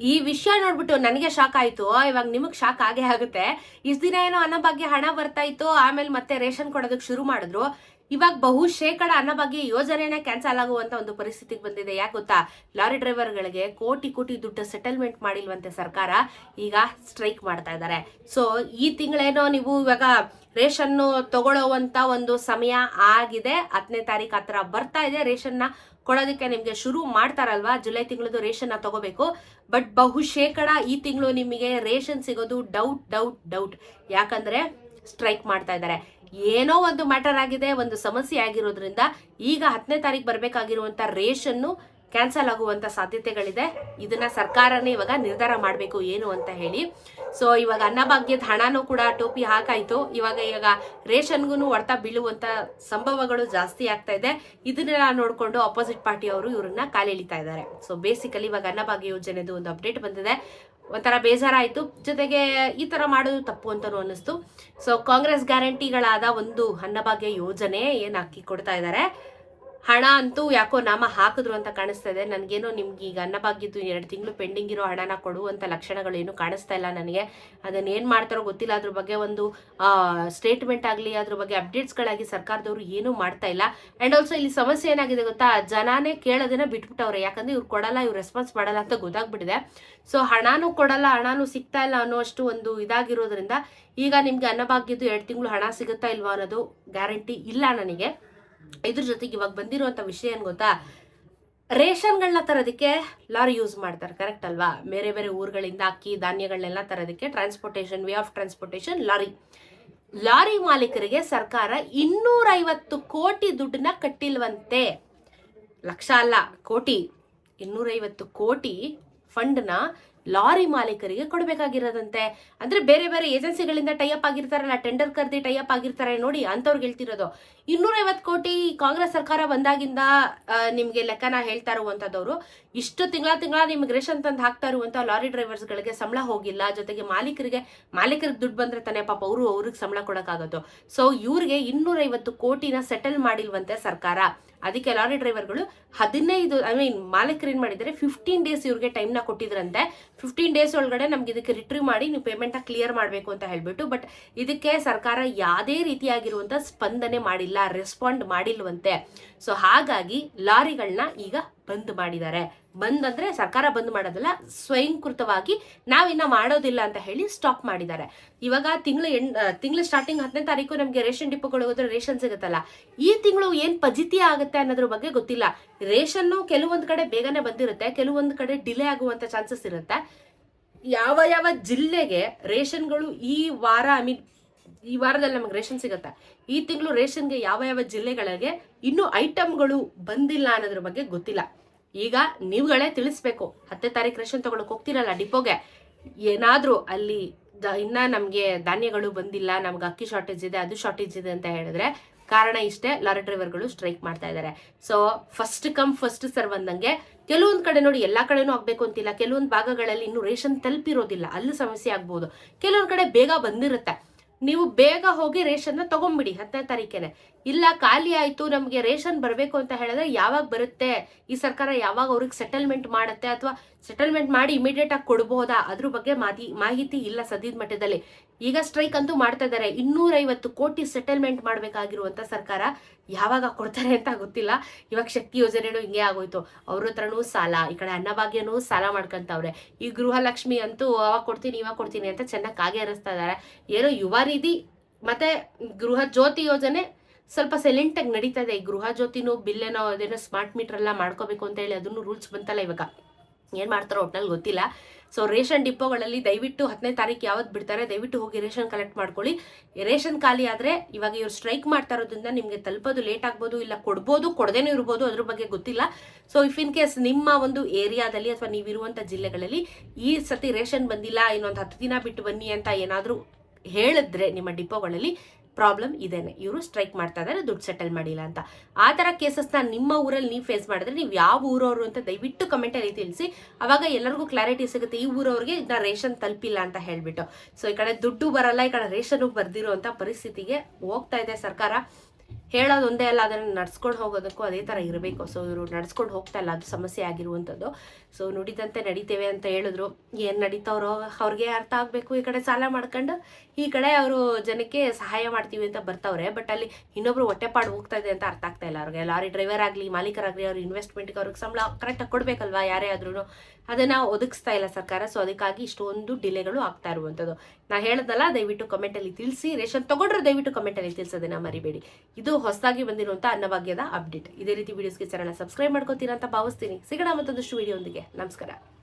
ಈ ವಿಷಯ ನೋಡ್ಬಿಟ್ಟು ನನಗೆ ಶಾಕ್ ಆಯಿತು. ಇವಾಗ ನಿಮಗೆ ಶಾಕ್ ಆಗೇ ಆಗುತ್ತೆ. ಇಸ್ ದಿನ ಏನೋ ಅನ್ನಭಾಗ್ಯ ಹಣ ಬರ್ತಾ ಇತ್ತು, ಆಮೇಲೆ ಮತ್ತೆ ರೇಷನ್ ಕೊಡೋದಕ್ಕೆ ಶುರು ಮಾಡಿದ್ರು. ಇವಾಗ ಬಹು ಶೇಕಡ ಅನ್ನಭಾಗ್ಯ ಯೋಜನೆನೇ ಕ್ಯಾನ್ಸಲ್ ಆಗುವಂತ ಒಂದು ಪರಿಸ್ಥಿತಿಗೆ ಬಂದಿದೆ. ಯಾಕೆ ಗೊತ್ತಾ? ಲಾರಿ ಡ್ರೈವರ್ಗಳಿಗೆ ಕೋಟಿ ಕೋಟಿ ದುಡ್ಡು ಸೆಟಲ್ಮೆಂಟ್ ಮಾಡಿಲ್ವಂತೆ ಸರ್ಕಾರ. ಈಗ ಸ್ಟ್ರೈಕ್ ಮಾಡ್ತಾ ಇದ್ದಾರೆ. ಸೊ, ಈ ತಿಂಗಳೇನೋ ನೀವು ಇವಾಗ ರೇಷನ್ನು ತಗೊಳ್ಳುವಂಥ ಒಂದು ಸಮಯ ಆಗಿದೆ. ಹತ್ತನೇ ತಾರೀಕು ಹತ್ರ ಬರ್ತಾ ಇದೆ. ರೇಷನ್ನ ಕೊಡೋದಕ್ಕೆ ನಿಮಗೆ ಶುರು ಮಾಡ್ತಾರಲ್ವಾ? ಜುಲೈ ತಿಂಗಳದು ರೇಷನ್ನ ತಗೋಬೇಕು. ಬಟ್ ಬಹುಶೇಕಡ ಈ ತಿಂಗಳು ನಿಮಗೆ ರೇಷನ್ ಸಿಗೋದು ಡೌಟ್ ಡೌಟ್ ಡೌಟ್ ಯಾಕಂದ್ರೆ ಸ್ಟ್ರೈಕ್ ಮಾಡ್ತಾ ಇದ್ದಾರೆ. ಏನೋ ಒಂದು ಮ್ಯಾಟರ್ ಆಗಿದೆ. ಒಂದು ಸಮಸ್ಯೆ ಆಗಿರೋದ್ರಿಂದ ಈಗ ಹತ್ತನೇ ತಾರೀಕು ಬರಬೇಕಾಗಿರುವಂಥ ರೇಷನ್ನು ಕ್ಯಾನ್ಸಲ್ ಆಗುವಂತ ಸಾಧ್ಯತೆಗಳಿದೆ. ಇದನ್ನ ಸರ್ಕಾರನೇ ಇವಾಗ ನಿರ್ಧಾರ ಮಾಡಬೇಕು ಏನು ಅಂತ ಹೇಳಿ. ಸೊ ಇವಾಗ ಅನ್ನಭಾಗ್ಯದ ಹಣನೂ ಕೂಡ ಟೋಪಿ ಹಾಕಾಯಿತು. ಇವಾಗ ಇವಾಗ ರೇಷನ್ಗೂ ಹೊಡೆತ ಬೀಳುವಂಥ ಸಂಭವಗಳು ಜಾಸ್ತಿ ಆಗ್ತಾ ಇದೆ. ಇದನ್ನೆಲ್ಲ ನೋಡಿಕೊಂಡು ಅಪೋಸಿಟ್ ಪಾರ್ಟಿ ಅವರು ಇವ್ರನ್ನ ಕಾಲೆಳಿತಾ ಇದ್ದಾರೆ. ಸೊ ಬೇಸಿಕಲಿ ಇವಾಗ ಅನ್ನಭಾಗ್ಯ ಯೋಜನೆದು ಒಂದು ಅಪ್ಡೇಟ್ ಬಂದಿದೆ. ಒಂಥರ ಬೇಜಾರಾಯಿತು. ಜೊತೆಗೆ ಈ ತರ ಮಾಡೋದು ತಪ್ಪು ಅಂತಲೂ ಅನ್ನಿಸ್ತು. ಸೊ ಕಾಂಗ್ರೆಸ್ ಗ್ಯಾರಂಟಿಗಳಾದ ಒಂದು ಅನ್ನಭಾಗ್ಯ ಯೋಜನೆ ಏನು ಹಾಕಿ ಕೊಡ್ತಾ ಇದ್ದಾರೆ? ಹಣ ಅಂತೂ ಯಾಕೋ ನಾಮ ಹಾಕಿದ್ರು ಅಂತ ಕಾಣಿಸ್ತಾ ಇದೆ. ನನಗೇನೋ ನಿಮ್ಗೆ ಈಗ ಅನ್ನಭಾಗ್ಯದ್ದು ಎರಡು ತಿಂಗಳು ಪೆಂಡಿಂಗ್ ಇರೋ ಹಣನ ಕೊಡುವಂಥ ಲಕ್ಷಣಗಳು ಏನು ಕಾಣಿಸ್ತಾ ಇಲ್ಲ ನನಗೆ. ಅದನ್ನು ಏನು ಮಾಡ್ತಾರೋ ಗೊತ್ತಿಲ್ಲ. ಅದ್ರ ಬಗ್ಗೆ ಒಂದು ಸ್ಟೇಟ್ಮೆಂಟ್ ಆಗಲಿ, ಅದ್ರ ಬಗ್ಗೆ ಅಪ್ಡೇಟ್ಸ್ಗಳಾಗಿ ಸರ್ಕಾರದವರು ಏನೂ ಮಾಡ್ತಾ ಇಲ್ಲ. ಆ್ಯಂಡ್ ಆಲ್ಸೋ ಇಲ್ಲಿ ಸಮಸ್ಯೆ ಏನಾಗಿದೆ ಗೊತ್ತಾ? ಜನಾನೇ ಕೇಳೋದನ್ನ ಬಿಟ್ಬಿಟ್ಟವ್ರೆ. ಯಾಕಂದ್ರೆ ಇವ್ರು ಕೊಡಲ್ಲ, ಇವ್ರು ರೆಸ್ಪಾನ್ಸ್ ಮಾಡಲ್ಲ ಅಂತ ಗೊತ್ತಾಗ್ಬಿಟ್ಟಿದೆ. ಸೊ ಹಣನೂ ಕೊಡಲ್ಲ, ಹಣನೂ ಸಿಗ್ತಾ ಇಲ್ಲ ಅನ್ನೋಷ್ಟು ಒಂದು ಇದಾಗಿರೋದ್ರಿಂದ ಈಗ ನಿಮಗೆ ಅನ್ನಭಾಗ್ಯದ್ದು ಎರಡು ತಿಂಗಳು ಹಣ ಸಿಗುತ್ತಾ ಇಲ್ವಾ ಅನ್ನೋದು ಗ್ಯಾರಂಟಿ ಇಲ್ಲ ನನಗೆ. ಇದ್ರ ಜೊತೆಗೆ ಇವಾಗ ಬಂದಿರುವಂತ ವಿಷಯ ಏನು ಗೊತ್ತಾ? ರೇಷನ್ಗಳನ್ನ ತರೋದಕ್ಕೆ ಲಾರಿ ಯೂಸ್ ಮಾಡ್ತಾರೆ ಕರೆಕ್ಟ್ ಅಲ್ವಾ? ಬೇರೆ ಬೇರೆ ಊರುಗಳಿಂದ ಅಕ್ಕಿ ಧಾನ್ಯಗಳನ್ನೆಲ್ಲ ತರೋದಕ್ಕೆ transportation way of transportation lorry. Lorry ಮಾಲೀಕರಿಗೆ ಸರ್ಕಾರ ಇನ್ನೂರೈವತ್ತು ಕೋಟಿ ದುಡ್ಡನ್ನ ಕಟ್ಟಿಲ್ವಂತೆ. ಲಕ್ಷ ಅಲ್ಲ, ಕೋಟಿ. ಇನ್ನೂರೈವತ್ತು ಕೋಟಿ ಫಂಡ್ನ ಲಾರಿ ಮಾಲೀಕರಿಗೆ ಕೊಡಬೇಕಾಗಿರೋದಂತೆ. ಅಂದ್ರೆ ಬೇರೆ ಬೇರೆ ಏಜೆನ್ಸಿಗಳಿಂದ ಟೈಅಪ್ ಆಗಿರ್ತಾರಲ್ಲ ಟೆಂಡರ್ ಕರ್ದಿ ಟೈಅಪ್ ಆಗಿರ್ತಾರೆ ನೋಡಿ ಅಂತವ್ರಿಗೆ ಹೇಳ್ತಿರೋದು. ಇನ್ನೂರೈವತ್ತು ಕೋಟಿ ಕಾಂಗ್ರೆಸ್ ಸರ್ಕಾರ ಬಂದಾಗಿಂದ ನಿಮಗೆ ಲೆಕ್ಕನ ಹೇಳ್ತಾ ಇರುವಂಥದ್ದವರು ಇಷ್ಟು ತಿಂಗಳ ತಿಂಗಳ ನಿಮ್ಗೆ ರೇಷನ್ ತಂದು ಹಾಕ್ತಾ ಇರುವಂಥ ಲಾರಿ ಡ್ರೈವರ್ಸ್ಗಳಿಗೆ ಸಂಬಳ ಹೋಗಿಲ್ಲ. ಜೊತೆಗೆ ಮಾಲೀಕರಿಗೆ ಮಾಲೀಕರಿಗೆ ದುಡ್ಡು ಬಂದರೆ ತಾನೇ ಪಾಪ ಅವರು ಅವ್ರಿಗೆ ಸಂಬಳ ಕೊಡಕ್ಕಾಗತ್ತೋ ಸೊ ಇವ್ರಿಗೆ ಇನ್ನೂರೈವತ್ತು ಕೋಟಿನ ಸೆಟಲ್ ಮಾಡಿಲ್ವಂತೆ ಸರ್ಕಾರ. ಅದಕ್ಕೆ ಲಾರಿ ಡ್ರೈವರ್ಗಳು ಹದಿನೈದು ಐ ಮೀನ್ ಮಾಲೀಕರು ಏನು ಮಾಡಿದ್ದಾರೆ ಫಿಫ್ಟೀನ್ ಡೇಸ್ ಇವ್ರಿಗೆ ಟೈಮ್ನ ಕೊಟ್ಟಿದ್ರಂತೆ. ಫಿಫ್ಟೀನ್ ಡೇಸ್ ಒಳಗಡೆ ನಮ್ಗೆ ಇದಕ್ಕೆ ರಿಟ್ರೀವ್ ಮಾಡಿ ನೀವು ಪೇಮೆಂಟ್ ಕ್ಲಿಯರ್ ಮಾಡಬೇಕು ಅಂತ ಹೇಳಿಬಿಟ್ಟು ಬಟ್ ಇದಕ್ಕೆ ಸರ್ಕಾರ ಯಾವುದೇ ರೀತಿಯಾಗಿರುವಂತ ಸ್ಪಂದನೆ ಮಾಡಿಲ್ಲ ರೆಸ್ಪಾಂಡ್ ಮಾಡಿಲ್ವಂತೆ. ಸೊ ಹಾಗಾಗಿ ಲಾರಿಗಳನ್ನ ಈಗ ಬಂದ್ ಮಾಡಿದ್ದಾರೆ. ಬಂದ್ ಅಂದ್ರೆ ಸರ್ಕಾರ ಬಂದ್ ಮಾಡೋದಲ್ಲ, ಸ್ವಯಂಕೃತವಾಗಿ ನಾವಿನ್ನ ಮಾಡೋದಿಲ್ಲ ಅಂತ ಹೇಳಿ ಸ್ಟಾಪ್ ಮಾಡಿದ್ದಾರೆ. ಇವಾಗ ತಿಂಗಳು ಎಣ್ ತಿಂಗಳು ಸ್ಟಾರ್ಟಿಂಗ್ ಹತ್ತನೇ ತಾರೀಕು ನಮಗೆ ರೇಷನ್ ಡಿಪೋಗಳು ಹೋದ್ರೆ ರೇಷನ್ ಸಿಗುತ್ತಲ್ಲ, ಈ ತಿಂಗಳು ಏನ್ ಪಜಿತಿ ಆಗುತ್ತೆ ಅನ್ನೋದ್ರ ಬಗ್ಗೆ ಗೊತ್ತಿಲ್ಲ. ರೇಷನ್ನು ಕೆಲವೊಂದು ಕಡೆ ಬೇಗನೆ ಬಂದಿರುತ್ತೆ, ಕೆಲವೊಂದು ಕಡೆ ಡಿಲೇ ಆಗುವಂತ ಚಾನ್ಸಸ್ ಇರುತ್ತೆ. ಯಾವ ಯಾವ ಜಿಲ್ಲೆಗೆ ರೇಷನ್ಗಳು ಈ ವಾರ ಐ ಮೀನ್ ಈ ವಾರದಲ್ಲಿ ನಮಗೆ ರೇಷನ್ ಸಿಗುತ್ತೆ, ಈ ತಿಂಗಳು ರೇಷನ್ಗೆ ಯಾವ ಯಾವ ಜಿಲ್ಲೆಗಳಿಗೆ ಇನ್ನೂ ಐಟಮ್ಗಳು ಬಂದಿಲ್ಲ ಅನ್ನೋದ್ರ ಬಗ್ಗೆ ಗೊತ್ತಿಲ್ಲ. ಈಗ ನೀವುಗಳೇ ತಿಳಿಸ್ಬೇಕು. ಹತ್ತನೇ ತಾರೀಕು ರೇಷನ್ ತಗೊಳಕ್ ಹೋಗ್ತಿರಲ್ಲ ಡಿಪೋಗೆ. ಏನಾದ್ರೂ ಅಲ್ಲಿ ಇನ್ನ ನಮ್ಗೆ ಧಾನ್ಯಗಳು ಬಂದಿಲ್ಲ, ನಮ್ಗೆ ಅಕ್ಕಿ ಶಾರ್ಟೇಜ್ ಇದೆ, ಅದು ಶಾರ್ಟೇಜ್ ಇದೆ ಅಂತ ಹೇಳಿದ್ರೆ ಕಾರಣ ಇಷ್ಟೇ, ಲಾರಿ ಡ್ರೈವರ್ಗಳು ಸ್ಟ್ರೈಕ್ ಮಾಡ್ತಾ ಇದ್ದಾರೆ so first come first sir ಬಂದಂಗೆ ಕೆಲವೊಂದ್ ಕಡೆ ನೋಡಿ ಎಲ್ಲಾ ಕಡೆನೂ ಆಗ್ಬೇಕು ಅಂತಿಲ್ಲ. ಕೆಲವೊಂದ್ ಭಾಗಗಳಲ್ಲಿ ಇನ್ನು ರೇಷನ್ ತಲುಪಿರೋದಿಲ್ಲ. ಅಲ್ಲಿ ಸಮಸ್ಯೆ ಆಗ್ಬೋದು. ಕೆಲವೊಂದ್ ಕಡೆ ಬೇಗ ಬಂದಿರುತ್ತೆ. ನೀವು ಬೇಗ ಹೋಗಿ ರೇಷನ್ನ ತಗೊಂಬಿಡಿ ಹತ್ತನೇ ತಾರೀಕೇನೆ ಇಲ್ಲ, ಖಾಲಿ ಆಯಿತು, ನಮಗೆ ರೇಷನ್ ಬರಬೇಕು ಅಂತ ಹೇಳಿದ್ರೆ ಯಾವಾಗ ಬರುತ್ತೆ? ಈ ಸರ್ಕಾರ ಯಾವಾಗ ಅವ್ರಿಗೆ ಸೆಟಲ್ಮೆಂಟ್ ಮಾಡುತ್ತೆ ಅಥವಾ ಸೆಟಲ್ಮೆಂಟ್ ಮಾಡಿ ಇಮಿಡಿಯೇಟ್ ಆಗಿ ಕೊಡಬಹುದಾ ಅದ್ರ ಬಗ್ಗೆ ಮಾಹಿತಿ ಇಲ್ಲ ಸದ್ಯದ ಮಟ್ಟದಲ್ಲಿ. ಈಗ ಸ್ಟ್ರೈಕ್ ಅಂತೂ ಮಾಡ್ತಾ ಇದ್ದಾರೆ ಇನ್ನೂರೈವತ್ತು ಕೋಟಿ ಸೆಟಲ್ಮೆಂಟ್ ಮಾಡಬೇಕಾಗಿರುವಂತ ಸರ್ಕಾರ ಯಾವಾಗ ಕೊಡ್ತಾರೆ ಅಂತ ಗೊತ್ತಿಲ್ಲ. ಇವಾಗ ಶಕ್ತಿ ಯೋಜನೆನೂ ಹಿಂಗೆ ಆಗೋಯ್ತು. ಅವ್ರ ಹತ್ರನೂ ಸಾಲ, ಈ ಕಡೆ ಅನ್ನಭಾಗ್ಯನೂ ಸಾಲ ಮಾಡ್ಕೊಂತವ್ರೆ. ಈ ಗೃಹಲಕ್ಷ್ಮಿ ಅಂತೂ ಅವಾಗ ಕೊಡ್ತೀನಿ, ಇವಾಗ ಕೊಡ್ತೀನಿ ಅಂತ ಚೆನ್ನಾಗಿ ಕಾಗೆ ಹರಿಸ್ತಾ ಇದ್ದಾರೆ ಏನೋ ಯುವ ನಿಧಿ ಮತ್ತೆ ಗೃಹ ಜ್ಯೋತಿ ಯೋಜನೆ ಸ್ವಲ್ಪ ಸೈಲೆಂಟ್ ಆಗಿ ನಡೀತಾ ಇದೆ ಈ ಗೃಹ ಜ್ಯೋತಿನೂ ಬಿಲ್ಲೇನೋ ಅದೇನೋ ಸ್ಮಾರ್ಟ್ ಮೀಟರ್ ಎಲ್ಲ ಮಾಡ್ಕೋಬೇಕು ಅಂತ ಹೇಳಿ ಅದನ್ನು ರೂಲ್ಸ್ ಬಂತಲ್ಲ ಇವಾಗ. ಏನು ಮಾಡ್ತಾರೋ ಒಟ್ನಲ್ಲಿ ಗೊತ್ತಿಲ್ಲ. ಸೊ ರೇಷನ್ ಡಿಪೋಗಳಲ್ಲಿ ದಯವಿಟ್ಟು ಹತ್ತನೇ ತಾರೀಕು ಯಾವತ್ತು ಬಿಡ್ತಾರೆ, ದಯವಿಟ್ಟು ಹೋಗಿ ರೇಷನ್ ಕಲೆಕ್ಟ್ ಮಾಡ್ಕೊಳ್ಳಿ. ರೇಷನ್ ಖಾಲಿ ಆದ್ರೆ ಇವಾಗ ಇವ್ರು ಸ್ಟ್ರೈಕ್ ಮಾಡ್ತಾ ಇರೋದ್ರಿಂದ ನಿಮಗೆ ತಲುಪೋದು ಲೇಟ್ ಆಗ್ಬೋದು, ಇಲ್ಲ ಕೊಡ್ಬೋದು, ಕೊಡದೇನೂ ಇರ್ಬೋದು ಅದ್ರ ಬಗ್ಗೆ ಗೊತ್ತಿಲ್ಲ. ಸೊ ಇಫ್ ಇನ್ ಕೇಸ್ ನಿಮ್ಮ ಒಂದು ಏರಿಯಾದಲ್ಲಿ ಅಥವಾ ನೀವಿರುವಂಥ ಜಿಲ್ಲೆಗಳಲ್ಲಿ ಈ ಸತಿ ರೇಷನ್ ಬಂದಿಲ್ಲ, ಇನ್ನೊಂದು ಹತ್ತು ದಿನ ಬಿಟ್ಟು ಬನ್ನಿ ಅಂತ ಏನಾದರೂ ಹೇಳಿದ್ರೆ ನಿಮ್ಮ ಡಿಪೋಗಳಲ್ಲಿ ಪ್ರಾಬ್ಲಮ್ ಇದೇನೆ. ಇವರು ಸ್ಟ್ರೈಕ್ ಮಾಡ್ತಾ ಇದ್ದಾರೆ ದುಡ್ಡು ಸೆಟಲ್ ಮಾಡಿಲ್ಲ ಅಂತ. ಆ ಥರ ಕೇಸಸ್ನ ನಿಮ್ಮ ಊರಲ್ಲಿ ನೀವು ಫೇಸ್ ಮಾಡಿದ್ರೆ ನೀವು ಯಾವ ಊರವರು ಅಂತ ದಯವಿಟ್ಟು ಕಮೆಂಟಲ್ಲಿ ತಿಳಿಸಿ. ಅವಾಗ ಎಲ್ಲರಿಗೂ ಕ್ಲಾರಿಟಿ ಸಿಗುತ್ತೆ, ಈ ಊರವ್ರಿಗೆ ನಾ ರೇಷನ್ ತಲುಪಿಲ್ಲ ಅಂತ ಹೇಳಿಬಿಟ್ಟು. ಸೊ ಈ ಕಡೆ ದುಡ್ಡು ಬರಲ್ಲ, ಈ ಕಡೆ ರೇಷನ್ ಬರ್ದಿರೋ ಅಂತ ಪರಿಸ್ಥಿತಿಗೆ ಹೋಗ್ತಾ ಇದೆ ಸರ್ಕಾರ. ಹೇಳೋದು ಒಂದೇ ಅಲ್ಲ, ಅದನ್ನು ನಡ್ಸ್ಕೊಂಡು ಹೋಗೋದಕ್ಕೂ ಅದೇ ಥರ ಇರಬೇಕು. ಸೊ ಇವರು ನಡ್ಸ್ಕೊಂಡು ಹೋಗ್ತಾ ಇಲ್ಲ, ಅದು ಸಮಸ್ಯೆ ಆಗಿರುವಂಥದ್ದು ಸೊ ನುಡಿದಂತೆ ನಡೀತೇವೆ ಅಂತ ಹೇಳಿದ್ರು. ಏನು ನಡೀತಾವ್ರೋ ಅವ್ರಿಗೆ ಅರ್ಥ ಆಗಬೇಕು. ಈ ಕಡೆ ಸಾಲ ಮಾಡ್ಕೊಂಡು, ಈ ಕಡೆ ಅವರು ಜನಕ್ಕೆ ಸಹಾಯ ಮಾಡ್ತೀವಿ ಅಂತ ಬರ್ತಾವ್ರೆ. ಬಟ್ ಅಲ್ಲಿ ಇನ್ನೊಬ್ರು ಹೊಟ್ಟೆಪಾಡು ಹೋಗ್ತಾ ಇದೆ ಅಂತ ಅರ್ಥ ಆಗ್ತಾ ಇಲ್ಲ ಅವ್ರಿಗೆ. ಲಾರಿ ಡ್ರೈವರ್ ಆಗಲಿ, ಮಾಲೀಕರಾಗಲಿ, ಅವ್ರ ಇನ್ವೆಸ್ಟ್ಮೆಂಟ್ಗೆ ಅವ್ರಿಗೆ ಸಂಬಳ ಕರೆಕ್ಟಾಗಿ ಕೊಡಬೇಕಲ್ವಾ ಯಾರೇ ಆದ್ರೂ ಅದನ್ನು ಒದಗಿಸ್ತಾ ಇಲ್ಲ ಸರ್ಕಾರ. ಸೊ ಅದಕ್ಕಾಗಿ ಇಷ್ಟೊಂದು ಡಿಲೇಗಳು ಆಗ್ತಾ ಇರುವಂಥದ್ದು ನಾ ಹೇಳ್ದಲ್ಲ, ದಯವಿಟ್ಟು ಕಮೆಂಟಲ್ಲಿ ತಿಳಿಸಿ. ರೇಷನ್ ತೊಗೊಂಡ್ರೆ ದಯವಿಟ್ಟು ಕಮೆಂಟಲ್ಲಿ ತಿಳಿಸೋದನ್ನ ಮರಿಬೇಡಿ. ಇದು ಹೊಸದಾಗಿ ಬಂದಿರುವಂಥ ಅನ್ನಭಾಗ್ಯದ ಅಪ್ಡೇಟ್. ಇದೇ ರೀತಿ ವಿಡಿಯೋಸ್ಗೆ ಚಾನಲ್ ಸಬ್ಸ್ಕ್ರೈಬ್ ಮಾಡ್ಕೋತೀರಾ ಅಂತ ಭಾವಿಸ್ತೀನಿ. ಸಿಗೋಣ ಮತ್ತೊಂದಷ್ಟು ವಿಡಿಯೋ ನಮಸ್ಕಾರ.